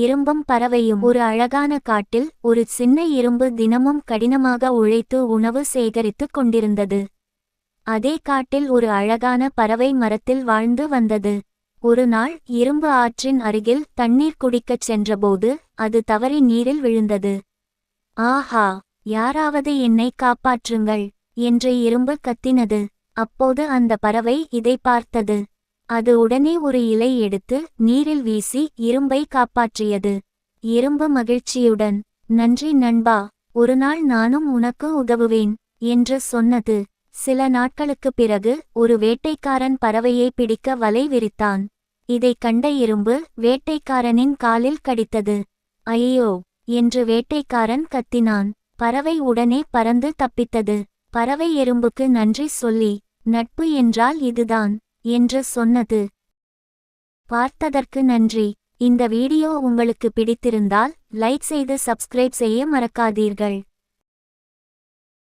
இரும்பும் பறவையும். ஒரு அழகான காட்டில் ஒரு சின்ன இரும்பு தினமும் கடினமாக உழைத்து உணவு சேகரித்துக் கொண்டிருந்தது. அதே காட்டில் ஒரு அழகான பறவை மரத்தில் வாழ்ந்து வந்தது. ஒரு நாள் இரும்பு ஆற்றின் அருகில் தண்ணீர் குடிக்கச் சென்றபோது அது தவறி நீரில் விழுந்தது. ஆஹா யாராவது என்னை காப்பாற்றுங்கள் என்று இரும்பு கத்தினது. அப்போது அந்த பறவை இதை பார்த்தது. அது உடனே ஒரு இலை எடுத்து நீரில் வீசி இரும்பை காப்பாற்றியது. இரும்பு மகிழ்ச்சியுடன் நன்றி நண்பா ஒருநாள் நானும் உனக்கு உதவுவேன் என்று சொன்னது. சில நாட்களுக்குப் பிறகு ஒரு வேட்டைக்காரன் பறவையை பிடிக்க வலை விரித்தான். இதைக் கண்ட இரும்பு வேட்டைக்காரனின் காலில் கடித்தது. ஐயோ என்று வேட்டைக்காரன் கத்தினான். பறவை உடனே பறந்து தப்பித்தது. பறவை எறும்புக்கு நன்றி சொல்லி நட்பு என்றால் இதுதான். என்று சொன்னது. பார்த்ததற்கு நன்றி. இந்த வீடியோ உங்களுக்கு பிடித்திருந்தால் லைக் செய்து சப்ஸ்கிரைப் செய்ய மறக்காதீர்கள்.